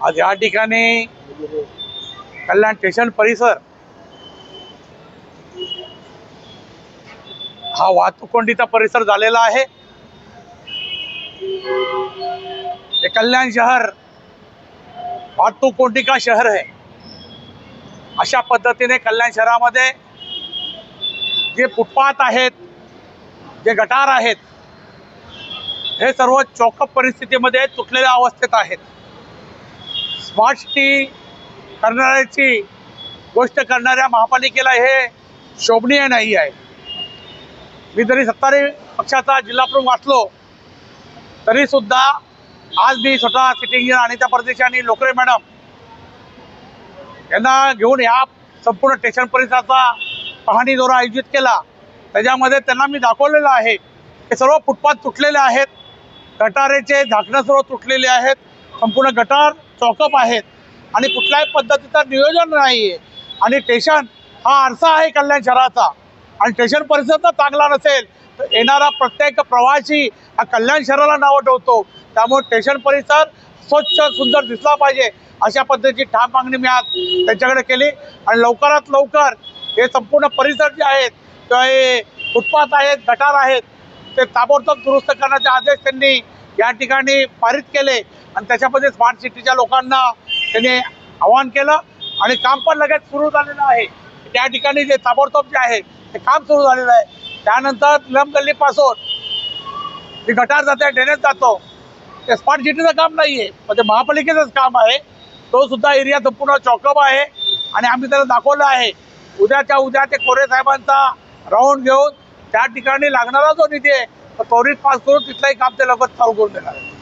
आज या ठिकाणी कल्याण स्टेशन परिसर हा वाहतूक कोंडीचा परिसर झालेला आहे. ये कल्याण शहर वाहतूक कोंडी का शहर आहे. अशा पद्धतीने कल्याण शहरामध्ये जे फुटपाथ आहेत जे गटार आहेत हे सर्व चौकप परिस्थितीमध्ये तुटलेल्या अवस्थेत आहेत. स्मार्ट सिटी करणाऱ्याची गोष्ट करणाऱ्या महापालिकेला हे शोभनीय नाही आहे. मी जरी सत्तारी पक्षाचा जिल्हा प्रमुख असलो तरी सुद्धा आज मी स्वतः सिटिंग इंजिनियर अनिता परदेशी आणि लोकरे मॅडम यांना घेऊन या संपूर्ण स्टेशन परिसराचा पाहणी दौरा आयोजित केला. त्याच्यामध्ये त्यांना मी दाखवलेलं आहे. हे सर्व फुटपाथ तुटलेले आहेत. गटारेचे झाकणं सर्व तुटलेले आहेत. संपूर्ण गटार चौकअप आहेत. आणि कुठल्याही पद्धतीचं नियोजन नाही आहे आणि स्टेशन हा आरसा आहे कल्याण शहराचा. आणि स्टेशन परिसर जर चांगला नसेल तर येणारा प्रत्येक प्रवासी हा कल्याण शहराला नाव ठेवतो. त्यामुळे स्टेशन परिसर स्वच्छ सुंदर दिसला पाहिजे. अशा पद्धतीची ठाम मागणी मी आज त्यांच्याकडे केली. आणि लवकरात लवकर हे संपूर्ण परिसर जे आहेत किंवा हे फुटपाथ आहेत गटार आहेत ते ताबडतोब दुरुस्त करण्याचे आदेश त्यांनी या ठिकाणी पारित केले. आणि त्याच्यामध्ये स्मार्ट सिटीच्या लोकांना त्यांनी आवाहन केलं आणि काम पण लगेच सुरू झालेलं आहे. त्या ठिकाणी जे ताबडतोब जे आहे ते काम सुरू झालेलं आहे. त्यानंतर निलम गल्लीपासून जी गटार जाते ड्रेनेज जातो ते स्मार्ट सिटीचं काम नाही आहे म्हणजे ते महापालिकेचंच काम आहे. तो सुद्धा एरिया संपूर्ण चौकअप आहे. आणि आम्ही त्याला दाखवलं आहे. उद्याच्या उद्या ते कोरे साहेबांचा राऊंड घेऊन त्या ठिकाणी लागणारा जो निधी आहे तो त्वरित पास करून तिथलंही काम ते लवकर चालू करून देणार आहे